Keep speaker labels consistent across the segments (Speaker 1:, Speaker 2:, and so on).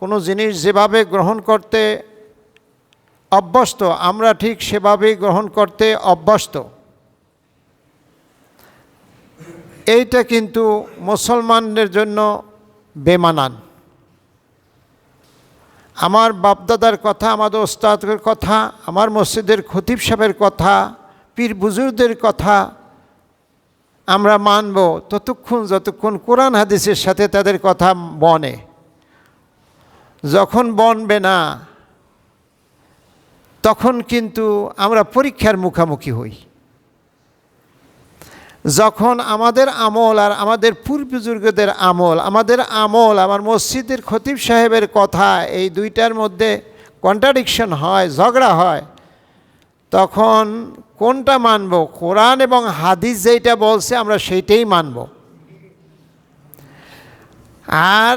Speaker 1: কোনো জিনিস যেভাবে গ্রহণ করতে অভ্যস্ত, আমরা ঠিক সেভাবেই গ্রহণ করতে অভ্যস্ত। এইটা কিন্তু মুসলমানদের জন্য বেমানান। আমার বাপদাদার কথা, আমাদের ওস্তাদের কথা, আমার মসজিদের খতিব সাহেবের কথা, পীর বুজুরদের কথা আমরা মানব, ততক্ষণ যতক্ষণ কোরআন হাদিসের সাথে তাদের কথা বনে। যখন বনবে না, তখন কিন্তু আমরা পরীক্ষার মুখামুখি হই। যখন আমাদের আমল আর আমাদের পূর্ববুজুর্গদের আমল, আমাদের আমল, আমার মসজিদের খতিব সাহেবের কথা এই দুইটার মধ্যে কন্ট্রাডিকশন হয়, ঝগড়া হয়, তখন কোনটা মানব? কোরআন এবং হাদিস যেইটা বলছে, আমরা সেইটাই মানব। আর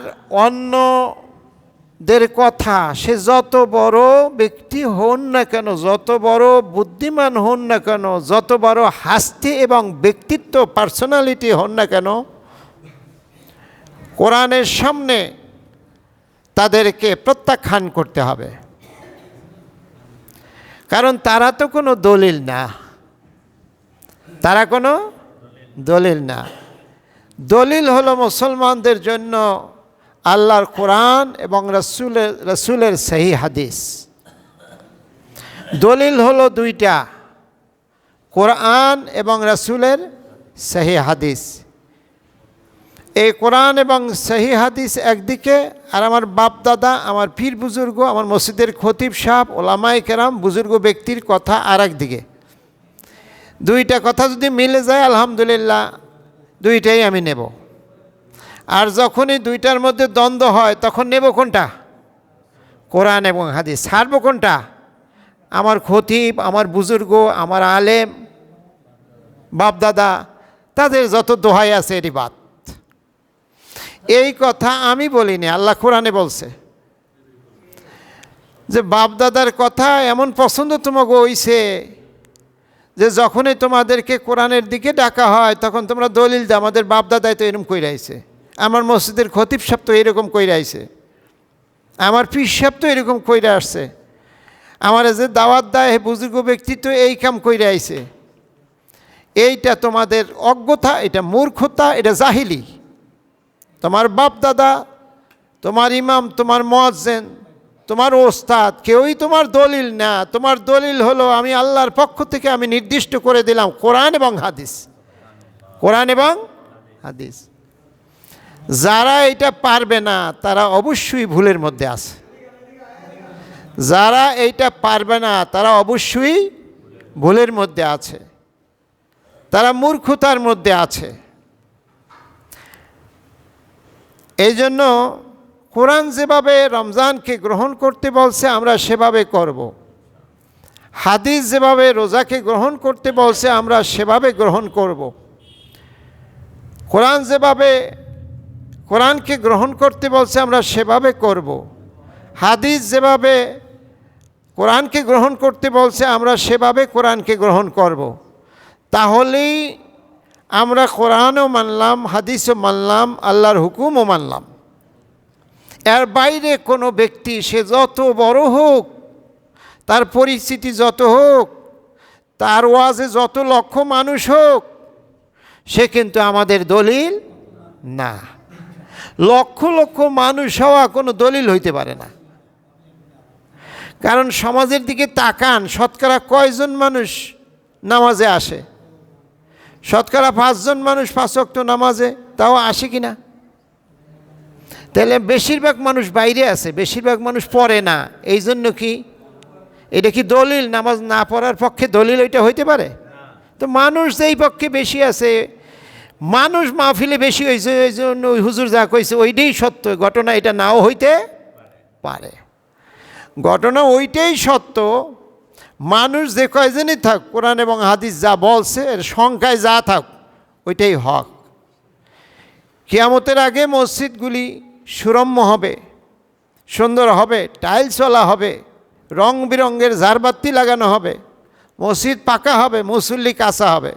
Speaker 1: অন্যদের কথা, সে যত বড় ব্যক্তি হন না কেন, যত বড় বুদ্ধিমান হন না কেন, যত বড় হাস্তি এবং ব্যক্তিত্ব পার্সোনালিটি হন না কেন, কোরআনের সামনে তাদেরকে প্রত্যাখ্যান করতে হবে। কারণ তারা তো কোনো দলিল না। তারা কোনো দলিল না। দলিল হলো মুসলমানদের জন্য আল্লাহর কোরআন এবং রসুলের রসুলের সহি হাদিস। দলিল হলো দুইটা, কোরআন এবং রসুলের সহি হাদিস। এই কোরআন এবং সহি হাদিস একদিকে, আর আমার বাপ দাদা, আমার পীর বুজুর্গ, আমার মসজিদের খতিব সাহ ওলামাই কেরাম, বুজুর্গ ব্যক্তির কথা আর একদিকে দুইটা কথা যদি মিলে যায়, আলহামদুলিল্লাহ, দুইটাই আমি নেব। আর যখনই দুইটার মধ্যে দ্বন্দ্ব হয়, তখন নেব কোনটা? কোরআন এবং হাদিস। ছাড়বো কোনটা? আমার খতিব, আমার বুজুর্গ, আমার আলেম, বাপদাদা, তাদের যত দোহাই আছে এটি বাদ এই কথা আমি বলিনি, আল্লাহ কোরআনে বলছে। যে বাপদাদার কথা এমন পছন্দ তোমাকে হইছে যে যখনই তোমাদেরকে কোরআনের দিকে ডাকা হয়, তখন তোমরা দলিল দাও, আমাদের বাপদাদায় তো এরকম কইরা আইছে আমার মসজিদের খতিব সাহেব তো এরকম কইরা আইছে। আমার পীর সাহেব তো এরকম কইরা আসছে। আমার যে দাওয়াত দেয় বুজুর্গ ব্যক্তি তো এই কাম কইরা আইছে। এইটা তোমাদের অজ্ঞতা, এটা মূর্খতা, এটা জাহিলি। তোমার বাপ দাদা, তোমার ইমাম, তোমার মজ্জেন তোমার ওস্তাদ, কেউই তোমার দলিল না। তোমার দলিল হলো আমি আল্লাহর পক্ষ থেকে আমি নির্দিষ্ট করে দিলাম কোরআন এবং হাদিস। কোরআন এবং হাদিস। যারা এটা পারবে না, তারা অবশ্যই ভুলের মধ্যে আছে যারা এইটা পারবে না, তারা অবশ্যই ভুলের মধ্যে আছে তারা মূর্খতার মধ্যে আছে এই জন্য কোরআন যেভাবে রমজানকে গ্রহণ করতে বলছে, আমরা সেভাবে করব। হাদিস যেভাবে রোজাকে গ্রহণ করতে বলছে, আমরা সেভাবে গ্রহণ করব। কোরআন যেভাবে কোরআনকে গ্রহণ করতে বলছে, আমরা সেভাবে করব। হাদিস যেভাবে কোরআনকে গ্রহণ করতে বলছে, আমরা সেভাবে কোরআনকে গ্রহণ করব। তাহলেই আমরা কোরআনও মানলাম, হাদিসও মানলাম, আল্লাহর হুকুমও মানলাম এর বাইরে কোনো ব্যক্তি, সে যত বড় হোক, তার পরিস্থিতি যত হোক, তার ওয়াজে যত লক্ষ মানুষ হোক, সে কিন্তু আমাদের দলিল না লক্ষ লক্ষ মানুষ হওয়া কোনো দলিল হইতে পারে না। কারণ সমাজের দিকে তাকান, শতকরা কয়জন মানুষ নামাজে আসে? শতকরা পাঁচজন মানুষ পাঁচক্ত নামাজে, তাও আসে কি না? তাহলে বেশিরভাগ মানুষ বাইরে আছে, বেশিরভাগ মানুষ পড়ে না। এই জন্য কি? এটা কি দলিল? নামাজ না পড়ার পক্ষে দলিল ওইটা হইতে পারে? তো মানুষ যেই পক্ষে বেশি আছে মানুষ মাহফিলে বেশি হয়েছে ওই জন্য ওই হুজুর যা কইছে ওইটাই সত্য, ঘটনা এটা নাও হইতে পারে। ঘটনা ওইটাই সত্য, মানুষ যে কয়জনই থাক, কোরআন এবং হাদিস যা বলছে, এর সংখ্যায় যা থাক, ওইটাই হক। কিয়ামতের আগে মসজিদগুলি সুরম্য হবে, সুন্দর হবে টাইলসওয়ালা হবে, রং বেরঙের ঝাড়বাতি লাগানো হবে, মসজিদ পাকা হবে, মুসল্লি কাঁচা হবে।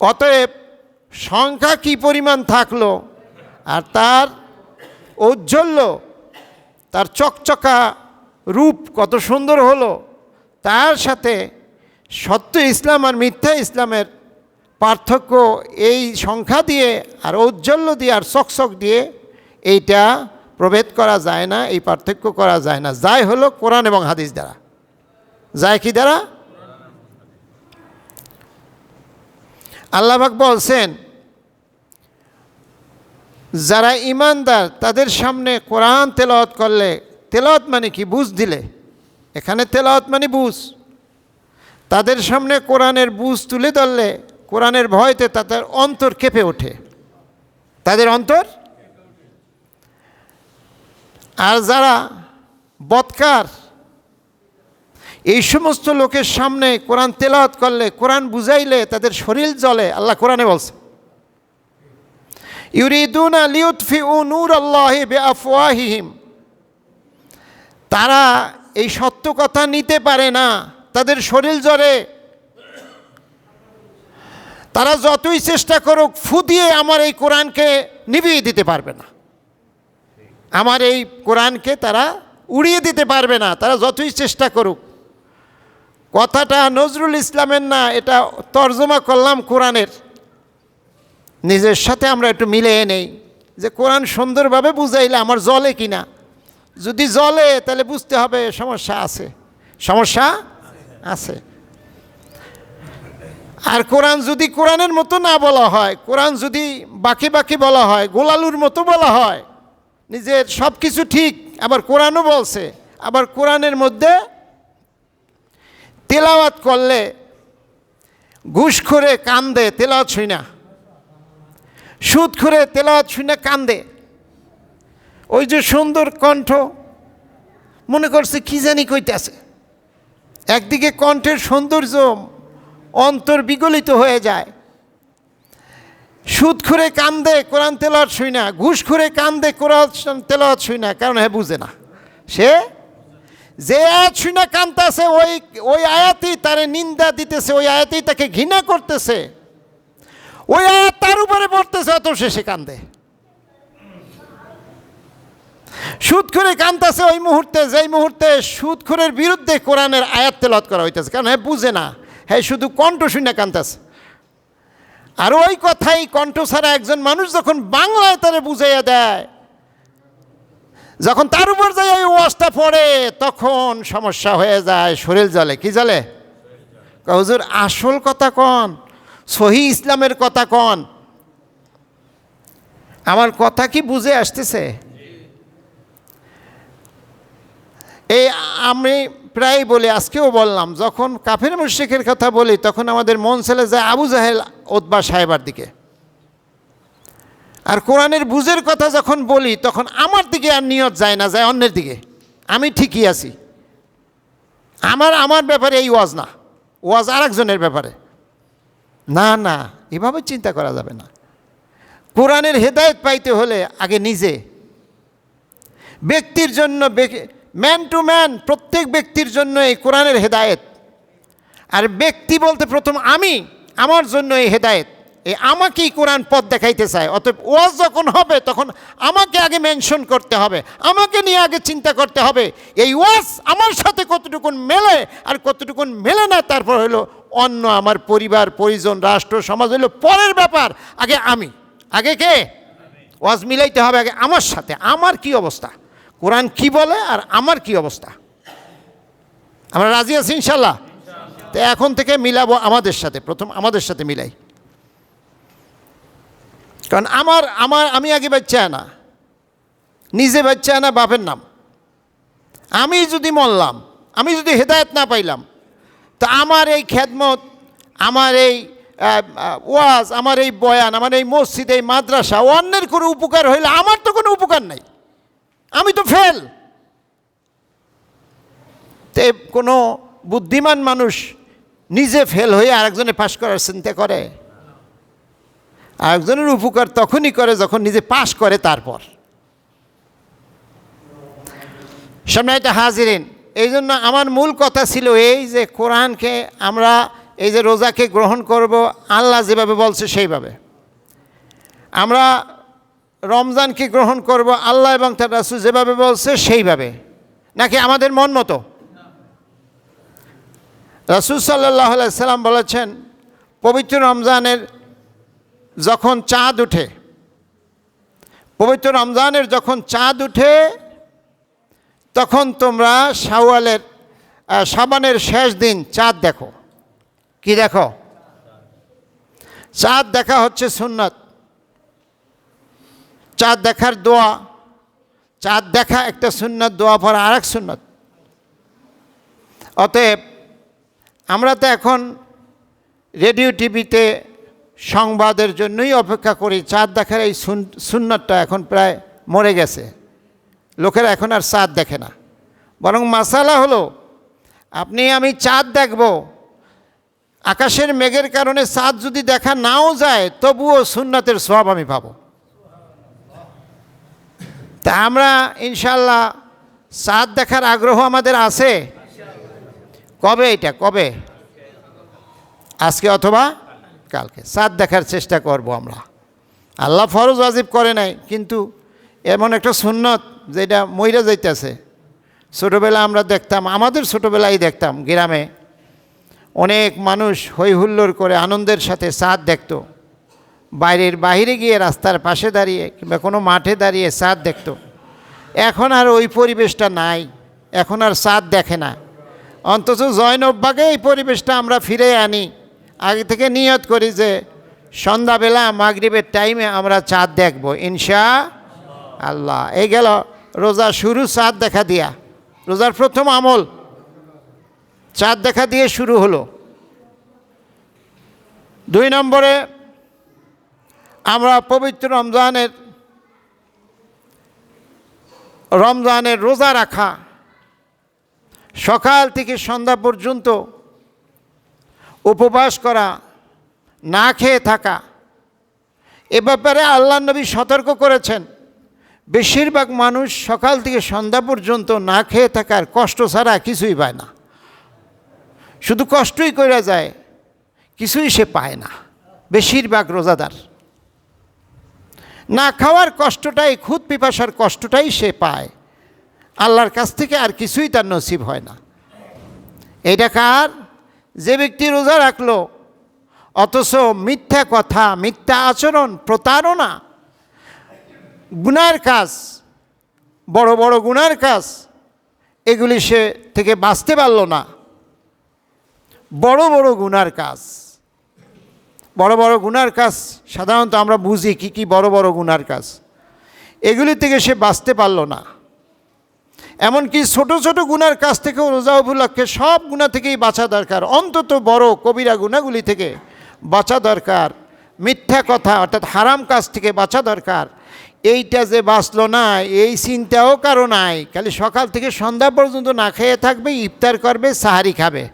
Speaker 1: অতএব সংখ্যা কি পরিমাণ থাকল আর তার ঔজ্জ্বল্য, তার চকচকা রূপ কত সুন্দর হলো, তার সাথে সত্য ইসলাম আর মিথ্যা ইসলামের পার্থক্য এই সংখ্যা দিয়ে আর ঔজ্জ্বল্য দিয়ে আর চকচক দিয়ে এইটা প্রভেদ করা যায় না, এই পার্থক্য করা যায় না। যাই হলো কোরআন এবং হাদিস দ্বারা। যায় কি দ্বারা? আল্লাহবাক বলছেন, যারা ইমানদার, তাদের সামনে কোরআন তেলাওয়াত করলে, তেলাওয়াত মানে কি? বুঝ দিলে। এখানে তেলাওয়াত মানে বুঝ। তাদের সামনে কোরআনের বুঝ তুলে ধরলে, কোরআনের ভয়তে তাদের অন্তর কেঁপে ওঠে। তাদের অন্তর? আর যারা বৎকার এই সমস্ত লোকের সামনে কোরআন তেলাওয়াত করলে, কোরআন বুঝাইলে তাদের শরীর জ্বলে, আল্লাহ কোরআনে বলছে। ইউরিদুনা লিউতফি উ নূর আল্লাহ বে আফওয়াহিহিম তারা এই সত্য কথা নিতে পারে না, তাদের শরীর জ্বরে তারা যতই চেষ্টা করুক ফু দিয়ে আমার এই কোরআনকে নিভিয়ে দিতে পারবে না। আমার এই কোরআনকে তারা উড়িয়ে দিতে পারবে না, তারা যতই চেষ্টা করুক। কথাটা নজরুল ইসলামের না, এটা তর্জমা করলাম কোরআনের। নিজের সাথে আমরা একটু মিলে নেই যে কোরআন সুন্দরভাবে বুঝাইলে আমার জলে কিনা। যদি জলে, তাহলে বুঝতে হবে সমস্যা আছে। সমস্যা আছে। আর কোরআন যদি কোরআনের মতো না বলা হয়, কোরআন যদি বাকি বাকি বলা হয়, গোলালুর মতো বলা হয়, নিজের সব কিছু ঠিক, আবার কোরআনও বলছে, আবার কোরআনের মধ্যে তেলাওয়াত করলে ঘুষ করে কান্দে, তেলাওয়াত শুই না। সুদ করে তেলাওয়াত শুনে কান্দে। ওই যে সুন্দর কণ্ঠ, মনে করছে কি জানি কইতেছে। একদিকে কণ্ঠের সৌন্দর্য অন্তর বিগলিত হয়ে যায়। সুদ খুঁড়ে কান্দে, কোরআন তেলাওয়াত শুই না। ঘুষ খুঁড়ে কান্দে, কোরআন তেলাওয়াত শুই না, কারণ হ্যাঁ বুঝে না। সে যে আয়াত শুনে কান্দতেছে ওই ওই আয়াতেই তারে নিন্দা দিতেছে, ওই আয়াতেই তাকে ঘৃণা করতেছে। ওই আয়াত তার উপরে পড়তেছে অত শেষে কান্দে। সুদ করে কান্দতেছে ওই মুহূর্তে, যেই মুহূর্তে সুদখোরের বিরুদ্ধে কোরআনের আয়াত তেলত করা হইতেছে। কারণ হ্যাঁ বুঝে না হ্যাঁ শুধু কণ্ঠ শুনে কান্দতেছে আর ওই কথাই কণ্ঠ ছাড়া একজন মানুষ যখন বাংলায় তারে বুঝাইয়া দেয় যখন তার উপর যাই ওই ওয়াজটা পড়ে, তখন সমস্যা হয়ে যায় শরীর জলে কি জলে হুজুর, আসল কথা কন, সহি ইসলামের কথা কন। আমার কথা কি বুঝে আসতেছে? এই আমি প্রায় বলি, আজকেও বললাম, যখন কাফের মুশিকের কথা বলি, তখন আমাদের মন ছেলে যায় আবু জাহেল ওতবা সাহেবার দিকে। আর কোরআনের বুঝের কথা যখন বলি, তখন আমার দিকে আর নিয়ত যায় না, যায় অন্যের দিকে। আমি ঠিকই আছি। আমার আমার ব্যাপারে এই ওয়াজ না। ওয়াজ আর একজনের ব্যাপারে। না না, এভাবে চিন্তা করা যাবে না। কোরআনের হেদায়ত পাইতে হলে আগে নিজে। ব্যক্তির জন্য ম্যান টু ম্যান প্রত্যেক ব্যক্তির জন্য এই কোরআনের হেদায়েত। আর ব্যক্তি বলতে প্রথম আমি, আমার জন্য এই হেদায়েত। এই আমাকেই কোরআন পথ দেখাইতে চায়। অতএব ওয়াজ যখন হবে, তখন আমাকে আগে মেনশন করতে হবে, আমাকে নিয়ে আগে চিন্তা করতে হবে। এই ওয়াজ আমার সাথে কতটুকুন মেলে আর কতটুকুন মেলে না, তারপর হলো অন্য আমার পরিবার, পরিজন, রাষ্ট্র, সমাজ হলো পরের ব্যাপার। আগে আমি। আগে কে? ওয়াজ মিলাইতে হবে আগে আমার সাথে। আমার কি অবস্থা? কোরআন কি বলে আর আমার কি অবস্থা? আমরা রাজি আছি ইনশাল্লাহ? তো এখন থেকে মিলাবো আমাদের সাথে। প্রথম আমাদের সাথে মিলাই। কারণ আমার আমার, আমি আগে বাচ্চা না। নিজে বাচ্চা না, বাপের নাম। আমি যদি মরলাম, আমি যদি হেদায়ত না পাইলাম, তো আমার এই খেদমত, আমার এই ওয়াজ, আমার এই বয়ান, আমার এই মসজিদ, এই মাদ্রাসা, অন্যের কোনো উপকার হইলে আমার তো কোনো উপকার নাই। আমি তো ফেল। তে কোনো বুদ্ধিমান মানুষ নিজে ফেল হয়ে আরেকজনে পাশ করার চিন্তা করে? আরেকজনের উপকার তখনই করে যখন নিজে পাশ করে তারপর। সামনে এটা হাজিরেন এই জন্য আমার মূল কথা ছিল এই যে কোরআনকে আমরা, এই যে রোজাকে গ্রহণ করব, আল্লাহ যেভাবে বলছে সেইভাবে। আমরা রমজানকে গ্রহণ করব, আল্লাহ এবং তার রাসুল যেভাবে বলছে সেইভাবে। নাকি আমাদের মন মতো? রাসুল সাল্লাহ সাল্লাম বলেছেন, পবিত্র রমজানের যখন চাঁদ উঠে, পবিত্র রমজানের যখন চাঁদ উঠে, তখন তোমরা শাওয়ালের সাবানের শেষ দিন চাঁদ দেখো। কি দেখো? চাঁদ দেখা হচ্ছে সুন্নত। চাঁদ দেখার দোয়া। চাঁদ দেখা একটা সুন্নত, দোয়া পড়া আর এক সুন্নত। অতএব আমরা তো এখন রেডিও টিভিতে সংবাদের জন্যই অপেক্ষা করি। চাঁদ দেখার এই সুন- সুন্নতটা এখন প্রায় মরে গেছে। লোকেরা এখন আর চাঁদ দেখে না। বরং মাসালা হলো, আপনি আমি চাঁদ দেখব। আকাশের মেঘের কারণে চাঁদ যদি দেখা নাও যায়, তবুও সুন্নতের সব আমি পাব। তা আমরা ইনশাল্লাহ চাঁদ দেখার আগ্রহ আমাদের আছে। কবে এটা? কবে? আজকে অথবা কালকে। চাঁদ দেখার চেষ্টা করব আমরা। আল্লাহ ফরজ ওয়াজিব করে নাই, কিন্তু এমন একটা সুন্নত যেটা মইরা যাইতেছে। ছোটোবেলা আমরা দেখতাম, আমাদের ছোটোবেলায় দেখতাম গ্রামে অনেক মানুষ হই হুল্লোড় করে আনন্দের সাথে চাঁদ দেখত। বাইরের বাইরে গিয়ে রাস্তার পাশে দাঁড়িয়ে কিংবা কোনো মাঠে দাঁড়িয়ে চাঁদ দেখত। এখন আর ওই পরিবেশটা নাই, এখন আর চাঁদ দেখে না। অন্তত জয়নববাগে এই পরিবেশটা আমরা ফিরে আনি। আগে থেকে নিয়ত করি যে সন্ধ্যাবেলা মাগরিবের টাইমে আমরা চাঁদ দেখব, ইনশা আল্লাহ। এই গেল রোজা শুরু, চাঁদ দেখা দিয়া। রোজার প্রথম আমল, চাঁদ দেখা দিয়ে শুরু হলো। দুই নম্বরে আমরা পবিত্র রমজানের রমজানের রোজা রাখা। সকাল থেকে সন্ধ্যা পর্যন্ত উপবাস করা, না খেয়ে থাকা, এ ব্যাপারে আল্লাহ নবী সতর্ক করেছেন। বেশিরভাগ মানুষ সকাল থেকে সন্ধ্যা পর্যন্ত না খেয়ে থাকার কষ্ট ছাড়া কিছুই পায় না। শুধু কষ্টই করে যায়, কিছুই সে পায় না, বেশিরভাগ রোজাদার। না খাওয়ার কষ্টটাই, খুদ পিপাসার কষ্টটাই সে পায়। আল্লাহর কাছ থেকে আর কিছুই তার নসিব হয় না। এটা কার? যে ব্যক্তি রোজা রাখল, অথচ মিথ্যা কথা, মিথ্যা আচরণ, প্রতারণা, গুনার কাজ, বড় বড় গুনার কাজ, এগুলি সে থেকে বাঁচতে পারল না। বড় বড় গুনার কাজ, বড় বড় গুনার কাজ, সাধারণত আমরা বুঝি কি কি বড় বড় গুনার কাজ, এগুলি থেকে সে বাঁচতে পারল না। এমনকি ছোট ছোট গুনার কাছ থেকেও রোজা উপলক্ষে সব গুণা থেকেই বাঁচা দরকার, অন্তত বড় কবিরা গুণাগুলি থেকে বাঁচা দরকার। মিথ্যা কথা অর্থাৎ হারাম কাজ থেকে বাঁচা দরকার। এইটা যে বাঁচলো না, এই চিন্তাও কারও নাই। খালি সকাল থেকে সন্ধ্যা পর্যন্ত না খেয়ে থাকবে, ইফতার করবে, সাহারি খাবে।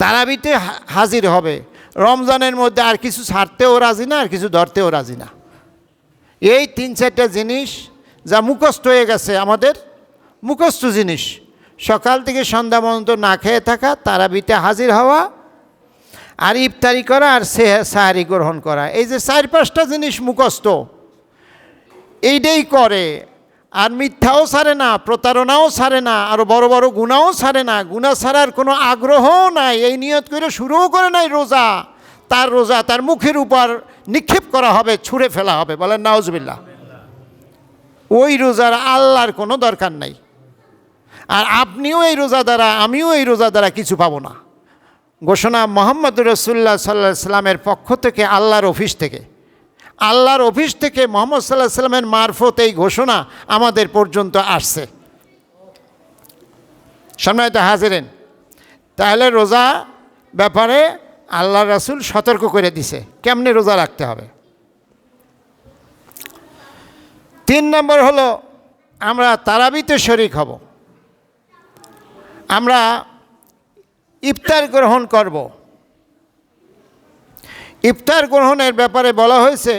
Speaker 1: তারাবিতে হাজির হবে। রমজানের মধ্যে আর কিছু ছাড়তেও রাজি না, আর কিছু ধরতেও রাজি না। এই তিন চারটা জিনিস যা মুখস্থ হয়ে গেছে আমাদের মুখস্থ জিনিস। সকাল থেকে সন্ধ্যা পর্যন্ত না খেয়ে থাকা, তারাবিতে হাজির হওয়া, আর ইফতারি করা, আর সে সাহারি গ্রহণ করা। এই যে চার পাঁচটা জিনিস মুখস্থ, এইটাই করে। আর মিথ্যাও ছাড়ে না, প্রতারণাও ছাড়ে না আরও বড় বড় গুণাও ছাড়ে না। গুণা ছাড়ার কোনো আগ্রহও নাই, এই নিয়ত করে শুরুও করে নাই রোজা। তার রোজা, তার মুখের উপর নিক্ষেপ করা হবে, ছুঁড়ে ফেলা হবে। বলেন নাউজবিল্লা ওই রোজার আল্লাহর কোনো দরকার নাই। আর আপনিও এই রোজা দ্বারা, আমিও এই রোজা দ্বারা কিছু পাবো না। ঘোষণা মোহাম্মদ রসুল্লাহ সাল্লাহ সাল্লামের পক্ষ থেকে, আল্লাহর অফিস থেকে। আল্লাহর অফিস থেকে মোহাম্মদ সাল্লাহ সাল্লামের মারফত এই ঘোষণা আমাদের পর্যন্ত আসছে। সম্মানিত হাজিরেন, তাহলে রোজা ব্যাপারে আল্লাহ রাসুল সতর্ক করে দিছে। কেমনে রোজা রাখতে হবে? তিন নম্বর হলো, আমরা তারাবিতে শরিক হব। আমরা ইফতার গ্রহণ করব। ইফতার গ্রহণের ব্যাপারে বলা হয়েছে,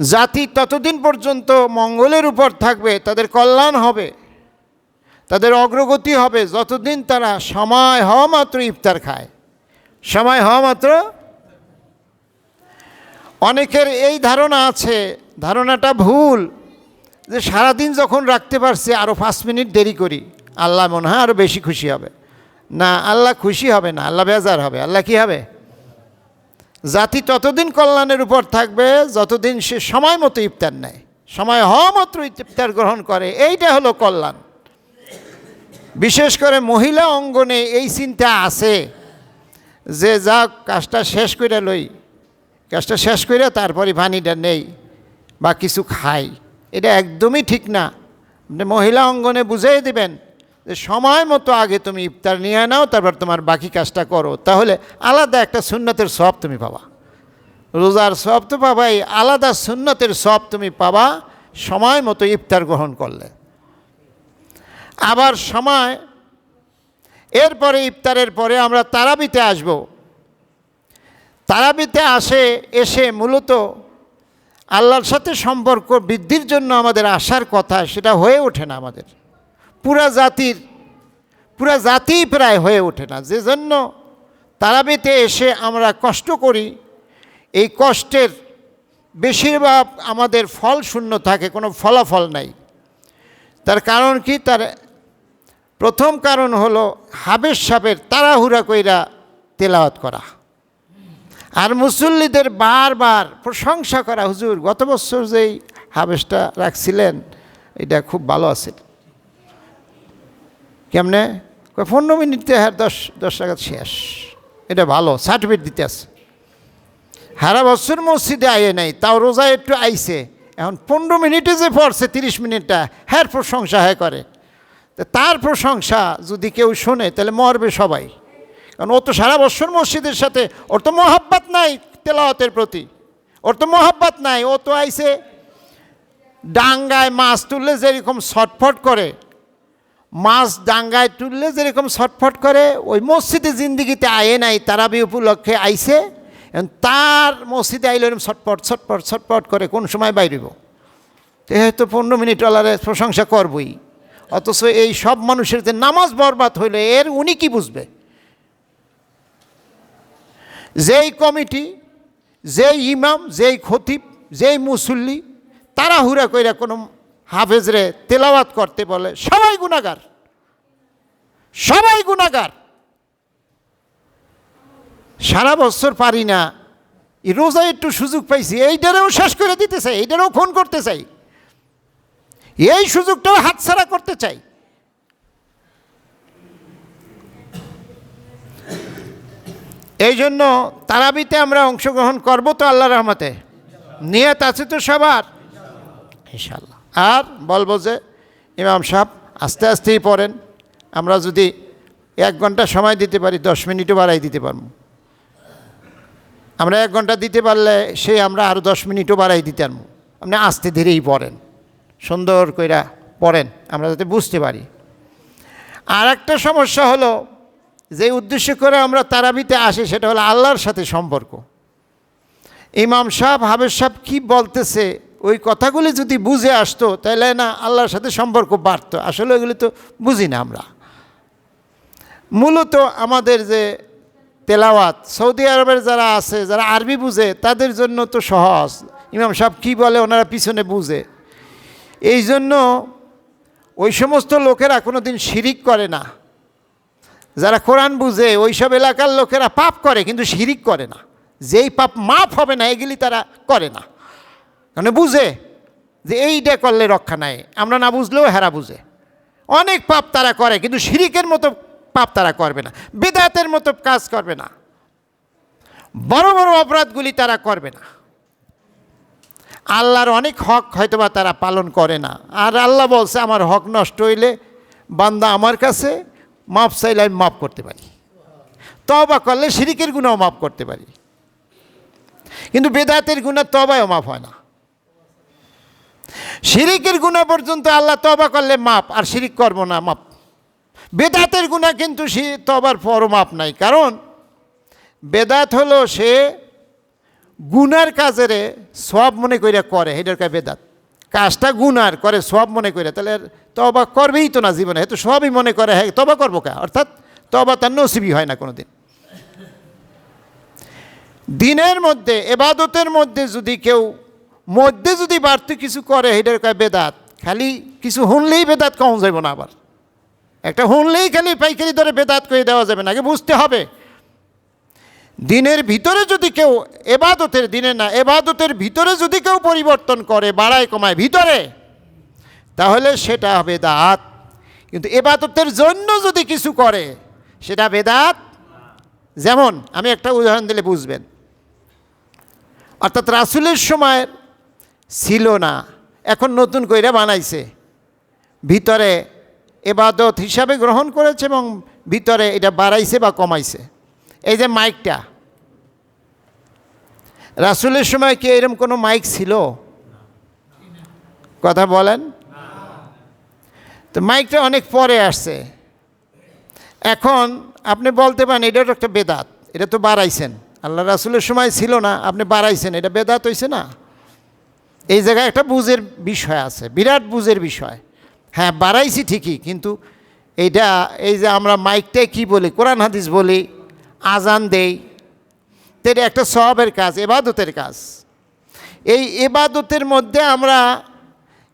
Speaker 1: জাতি ততদিন পর্যন্ত মঙ্গলের উপর থাকবে, তাদের কল্যাণ হবে, তাদের অগ্রগতি হবে, যতদিন তারা সময় হওয়া মাত্র ইফতার খায়। সময় হওয়া মাত্র? অনেকের এই ধারণা আছে, ধারণাটা ভুল। যে সারাদিন যখন রাখতে পারছি আরও পাঁচ মিনিট দেরি করি, আল্লাহ মনে হয় আরও বেশি খুশি হবে। না, আল্লাহ খুশি হবে না, আল্লাহ বেজার হবে। আল্লাহ কি হবে? জাতি ততদিন কল্যাণের উপর থাকবে, যতদিন সে সময় মতো ইফতার নেয়। সময় হওয়া মাত্র ইফতার গ্রহণ করে, এইটা হলো কল্যাণ। বিশেষ করে মহিলা অঙ্গনে এই চিন্তা আছে যে যা কাজটা শেষ করে লই। কাজটা শেষ করে তারপরে পানিটা নেই বা কিছু খাই। এটা একদমই ঠিক না। মহিলা অঙ্গনে বুঝিয়ে দিবেন যে সময় মতো আগে তুমি ইফতার নিয়ে নাও, তারপর তোমার বাকি কাজটা করো। তাহলে আলাদা একটা সুন্নতের সব তুমি পাবা। রোজার সব তো পাবাই, আলাদা সুন্নতের সব তুমি পাবা সময় মতো ইফতার গ্রহণ করলে। আবার সময়, এরপরে ইফতারের পরে আমরা তারাবিতে আসব। তারাবিতে আসে, এসে মূলত আল্লাহর সাথে সম্পর্ক বৃদ্ধির জন্য আমাদের আসার কথা, সেটা হয়ে ওঠে না আমাদের। পুরা জাতির, পুরা জাতি প্রায় হয়ে ওঠে না। যে জন্য তারাবিতে এসে আমরা কষ্ট করি, এই কষ্টের বেশিরভাগ আমাদের ফল শূন্য থাকে, কোনো ফলাফল নাই। তার কারণ কি? তার প্রথম কারণ হলো হাবের সাপের তাড়াহুড়া কইরা তেলাওয়াত করা। আর মুসল্লিদের বারবার প্রশংসা করা, হুজুর, গত বছর যেই হাবেসটা রাখছিলেন, এটা খুব ভালো আছে। কেমনে? পনেরো মিনিটে হ্যাঁ দশ দশ টাকা শেষ। এটা ভালো, সার্টিফিকেট দিতে আছে। সারা বছর মসজিদে আয়ে নাই, তাও রোজা একটু আইছে। এখন পনেরো মিনিটে যে পড়ছে, তিরিশ মিনিটটা হ্যার প্রশংসা হ্যাঁ করে। তার প্রশংসা যদি কেউ শোনে, তাহলে মরবে সবাই। কারণ ও তো সারা বছর মসজিদের সাথে, ওর তো মহাব্বাত নাই তেলাওয়াতের প্রতি। ওর তো মহাব্বাত নাই, ও তো আইসে ডাঙ্গায় মাছ তুললে যেরকম ছটফট করে, মাছ ডাঙ্গায় তুললে যেরকম ছটফট করে, ওই মসজিদে জিন্দিগিতে আয়ে নাই, তারাবি উপলক্ষে আইসে তার মসজিদে আইলে এরকম ছটপট ছটফট ছটপট করে কোন সময় বাইরিব? তো হয়তো পনেরো মিনিট ওলারে প্রশংসা করবই। অথচ এই সব মানুষের যে নামাজ বরবাদ হইলে, এর উনি কি বুঝবে? যেই কমিটি, যেই ইমাম, যেই খতিব, যেই মুসল্লি, তারা হুরা কইরা কোনো হাফেজরে তেলাওয়াত করতে বলে, সবাই গুণাগার সবাই গুণাগার সারা বছর পারি না। রোজা একটু সুযোগ পাইছি, এইটারেও শেষ করে দিতে চাই, এইটারেও ফোন করতে চাই। এই সুযোগটাও হাতছাড়া করতে চাই। এই জন্য তারাবিতে আমরা অংশগ্রহণ করব তো আল্লাহ রহমতে। নিয়ত আছে তো সবার? ইনশাল্লাহ আর বলব যে ইমাম সাহেব আস্তে আস্তেই পড়েন। আমরা যদি এক ঘণ্টা সময় দিতে পারি, দশ মিনিটও বাড়াই দিতে পারব। আমরা এক ঘণ্টা দিতে পারলে সে আমরা আরও দশ মিনিটও বাড়াই দিতে পারব। আপনি আস্তে ধীরেই পড়েন। সুন্দর কইরা পড়েন। আমরা যাতে বুঝতে পারি। আর একটা সমস্যা হলো যে উদ্দেশ্য করে আমরা তারাবিতে আসি, সেটা হলো আল্লাহর সাথে সম্পর্ক। ইমাম সাহেব হাবের সাহেব কী বলতেছে? ওই কথাগুলি যদি বুঝে আসতো, তাহলে না, আল্লাহর সাথে সম্পর্ক বাড়তো। আসলে ওইগুলি তো বুঝি না আমরা। মূলত আমাদের যে তেলাওয়াত, সৌদি আরবের যারা আছে, যারা আরবি বুঝে, তাদের জন্য তো সহজ। ইমাম সাহেব কী বলে, ওনারা পিছনে বুঝে। এই জন্য ওই সমস্ত লোকেরা কোনো দিন শিরিক করে না। যারা কোরআন বুঝে ওই সব এলাকার লোকেরা পাপ করে, কিন্তু শিরিক করে না। যেই পাপ মাপ হবে না, এগুলি তারা করে না। মানে বুঝে যে এইটা করলে রক্ষা নাই। আমরা না বুঝলেও হেরা বুঝে। অনেক পাপ তারা করে, কিন্তু শিরিকের মতো পাপ তারা করবে না। বেদাতের মতো কাজ করবে না। বড় বড় অপরাধগুলি তারা করবে না। আল্লাহর অনেক হক হয়তোবা তারা পালন করে না। আর আল্লাহ বলছে, আমার হক নষ্ট হইলে বান্দা আমার কাছে মাপ চাইলে আমি মাপ করতে পারি। তবা করলে শিরিকের গুণাও মাপ করতে পারি। কিন্তু বেদাতের গুণা তবায়ও মাপ হয় না। শিরিকের গুণা পর্যন্ত আল্লাহ তবা করলে মাপ আর শিরিক করব না মাপ বেদাতের গুণা কিন্তু সে তবার পরও মাপ নাই, কারণ বেদাত হলো সে গুনার কাজেরে সব মনে কইরা করে হেটার কাজ বেদাত। কাজটা গুনার, করে সব মনে করে তাহলে তবা করবেই তো না জীবনে হয়তো সবই মনে করে হ্যাঁ তবা করব কা? অর্থাৎ তবা তার নসিবি হয় না কোনো দিন দিনের মধ্যে, এবাদতের মধ্যে যদি কেউ, মধ্যে যদি বাড়তি কিছু করে এটার কয়, বেদাত। খালি কিছু শুনলেই বেদাত কম যাইব না আবার? একটা শুনলেই খালি পাইকারি দরে বেদাত করে দেওয়া যাবে না, আগে বুঝতে হবে। দিনের ভিতরে যদি কেউ এবাদতের দিনে না, এবাদতের ভিতরে যদি কেউ পরিবর্তন করে, বাড়ায় কমায়, ভিতরে তাহলে সেটা বেদাত। কিন্তু এবাদতের জন্য যদি কিছু করে, সেটা বেদাত? যেমন, আমি একটা উদাহরণ দিলে বুঝবেন। অর্থাৎ রাসুলের সময় ছিল না, এখন নতুন কইরা বানাইছে। ভিতরে এবাদত হিসাবে গ্রহণ করেছে এবং ভিতরে এটা বাড়াইছে বা কমাইছে। এই যে মাইকটা। রাসুলের সময় কি এরকম কোনো মাইক ছিল? কথা বলেন। তো মাইকটা অনেক পরে আসছে। এখন আপনি বলতে পারেন এটাও একটা বেদাত, এটা তো বাড়াইছেন। আল্লাহ রাসুলের সময় ছিল না, আপনি বাড়াইছেন, এটা বেদাত হয়েছে না? এই জায়গায় একটা বুঝের বিষয় আছে, বিরাট বুঝের বিষয়। হ্যাঁ বাড়াইছি ঠিকই, কিন্তু এইটা, এই যে আমরা মাইকটাই কি বলি, কোরআন, হাদিস বলি, আজান দেই, তো এটা একটা সবের কাজ, এবাদতের কাজ। এই এবাদতের মধ্যে আমরা,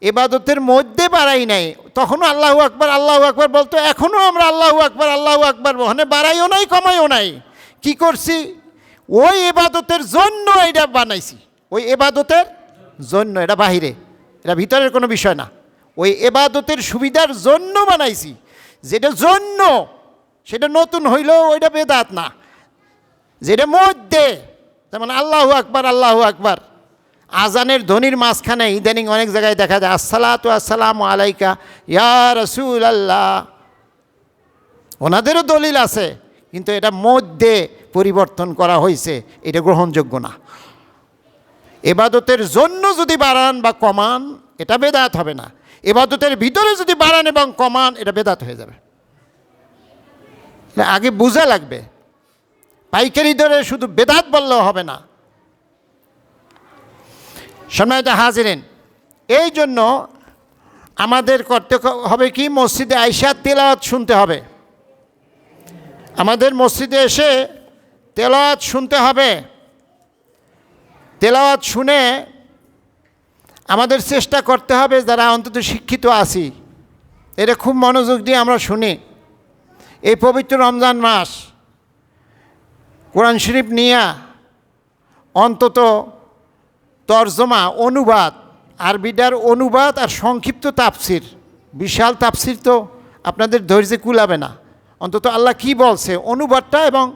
Speaker 1: এবাদতের মধ্যে বাড়াই নাই তখনও আল্লাহু আকবার, আল্লাহ আকবার বলতো এখনও আমরা আল্লাহ আকবার আল্লাহ আকবার ওখানে বাড়াইও নাই, কমাইও নাই। কি করছি? ওই এবাদতের জন্য এটা বানাইছি। ওই এবাদতের জন্য, এটা বাহিরে, এটা ভিতরের কোনো বিষয় না। ওই এবাদতের সুবিধার জন্য বানাইছি। যেটা জন্য, সেটা নতুন হইলেও ওইটা বেদাত না। যেটা মধ্যে, যেমন আল্লাহ আকবার, আল্লাহু আকবার। আজানের ধ্বনির মাঝখানে ইদানিং অনেক জায়গায় দেখা যায়, আসসালাতু আসসালাম আলাইকা, ইয়া রসুল আল্লাহ ওনাদেরও দলিল আছে, কিন্তু এটা মধ্যে পরিবর্তন করা হয়েছে, এটা গ্রহণযোগ্য না। এবাদতের জন্য যদি বাড়ান বা কমান, এটা বেদাত হবে না। এবাদতের ভিতরে যদি বাড়ান এবং কমান, এটা বেদাত হয়ে যাবে। আগে বোঝা লাগবে। পাইকারি দরে শুধু বেদাত বললেও হবে না। সম্মানিত হাজিরেন, এই জন্য আমাদের করতে হবে কি? মসজিদে আইসা তেলাওয়াত শুনতে হবে। আমাদের মসজিদে এসে তেলাওয়াত শুনতে হবে। তেলাওয়াত শুনে আমাদের চেষ্টা করতে হবে যারা অন্তত শিক্ষিত আছি। এটা খুব মনোযোগ দিয়ে আমরা শুনি। এই পবিত্র রমজান মাস, কোরআন শরীফ নিয়া অন্তত তর্জমা, অনুবাদ, আরবিটার অনুবাদ আর সংক্ষিপ্ত তাপসির বিশাল তাপসির তো আপনাদের ধৈর্যে কুলাবে না। অন্তত আল্লাহ কি বলছে? অনুবাদটা এবং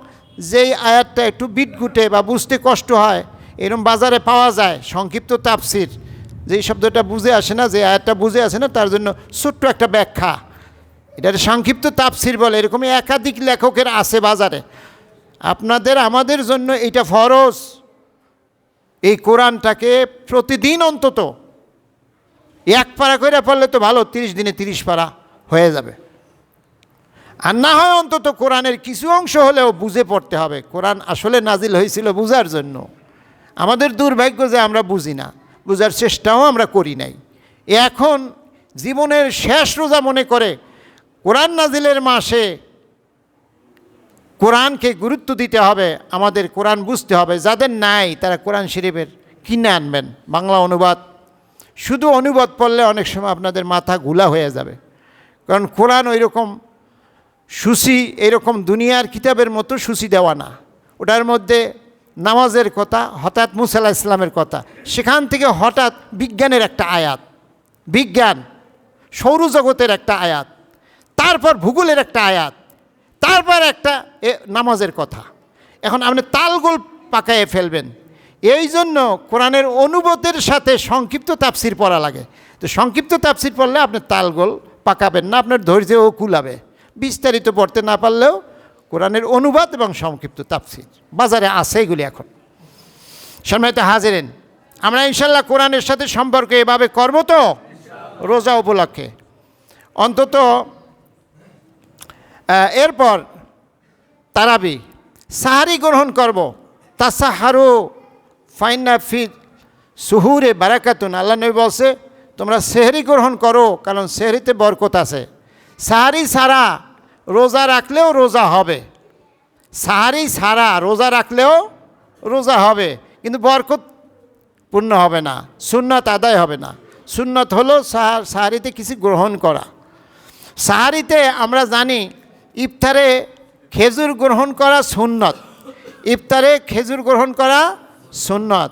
Speaker 1: যেই আয়াতটা একটু বিটগুটে বা বুঝতে কষ্ট হয়, এরম বাজারে পাওয়া যায়, সংক্ষিপ্ত তাপসির যেই শব্দটা বুঝে আসে না, যে আয়াতটা বুঝে আসে না, তার জন্য ছোট্ট একটা ব্যাখ্যা। এটার সংক্ষিপ্ত তাপসির বলে, এরকমই একাধিক লেখকের আছে বাজারে। আপনাদের, আমাদের জন্য এটা ফরজ। এই কোরআনটাকে প্রতিদিন অন্তত এক পারা করে পড়লে তো ভালো, তিরিশ দিনে তিরিশ পারা হয়ে যাবে। আর না হয় অন্তত কোরআনের কিছু অংশ হলেও বুঝে পড়তে হবে। কোরআন আসলে নাজিল হয়েছিল বুঝার জন্য। আমাদের দুর্ভাগ্য যে আমরা বুঝি না, বুঝার চেষ্টাও আমরা করি নাই। এখন জীবনের শেষ রোজা মনে করে কোরআন নাজিলের মাসে কোরআনকে গুরুত্ব দিতে হবে, আমাদের কোরআন বুঝতে হবে। যাদের নাই, তারা কোরআন শরীফের কিনে আনবেন। বাংলা অনুবাদ, শুধু অনুবাদ পড়লে অনেক সময় আপনাদের মাথা ঘুলা হয়ে যাবে। কারণ কোরআন ওই রকম সুসি এরকম দুনিয়ার কিতাবের মতো সুসি দেওয়া না। ওটার মধ্যে নামাজের কথা, হঠাৎ মুসাল্লাহ ইসলামের কথা, সেখান থেকে হঠাৎ বিজ্ঞানের একটা আয়াত, বিজ্ঞান, সৌরজগতের একটা আয়াত, তারপর ভূগোলের একটা আয়াত তারপর একটা, এ, নামাজের কথা। এখন আপনি তালগোল পাকায়ে ফেলবেন। এই জন্য কোরআনের অনুবাদের সাথে সংক্ষিপ্ত তাপসির পড়া লাগে। তো সংক্ষিপ্ত তাপসির পড়লে আপনি তালগোল পাকাবেন না, আপনার ধৈর্যও কুলাবে। বিস্তারিত পড়তে না পারলেও কোরআনের অনুবাদ এবং সংক্ষিপ্ত তাপসির বাজারে আছে এগুলি এখন। সম্মানিত হাজিরেন, আমরা ইনশাল্লাহ কোরআনের সাথে সম্পর্ক এভাবে করব তো? রোজা উপলক্ষে। অন্তত এরপর তারাবি, সাহারি গ্রহণ করব। তাসাহারু ফাইনা ফি সুহুরে বারাকাতুন। আল্লাহ নবী বলছে, তোমরা সেহরি গ্রহণ করো, কারণ সেহরিতে বরকত আছে। সাহারি ছাড়া রোজা রাখলেও রোজা হবে। সাহারি ছাড়া রোজা রাখলেও রোজা হবে। কিন্তু বরকত পূর্ণ হবে না, সুন্নত আদায় হবে না। সুন্নত হলো সাহার সাহারিতে কিছু গ্রহণ করা। সাহারিতে আমরা জানি ইফতারে খেজুর গ্রহণ করা সুন্নত। ইফতারে খেজুর গ্রহণ করা সুন্নত।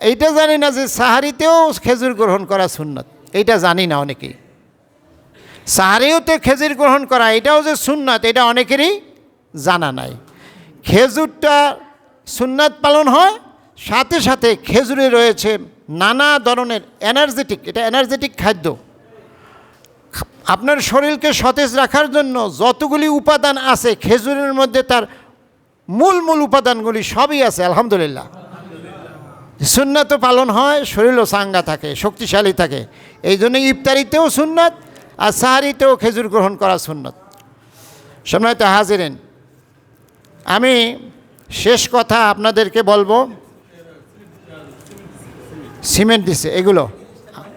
Speaker 1: এইটা জানি না যে সাহারিতেও খেজুর গ্রহণ করা সুন্নত। এইটা জানি না অনেকেই। সাহারিওতে খেজুর গ্রহণ করা, এটাও যে সুন্নত, এটা অনেকেরই জানা নাই। খেজুরটা সুন্নাত পালন হয়, সাথে সাথে খেজুরে রয়েছে নানা ধরনের এনার্জেটিক এটা এনার্জেটিক খাদ্য। আপনার শরীরকে সতেজ রাখার জন্য যতগুলি উপাদান আছে, খেজুরের মধ্যে তার মূল মূল উপাদানগুলি সবই আছে, আলহামদুলিল্লাহ। সুন্নাতও পালন হয়, শরীরও চাঙ্গা থাকে, শক্তিশালী থাকে। এই জন্য ইফতারিতেও সুন্নাত আর সাহারিতেও খেজুর গ্রহণ করা সুন্নত। সম্মানিত হাজিরেন, আমি শেষ কথা আপনাদেরকে বলব। সিমেন্ট দিছে, এগুলো।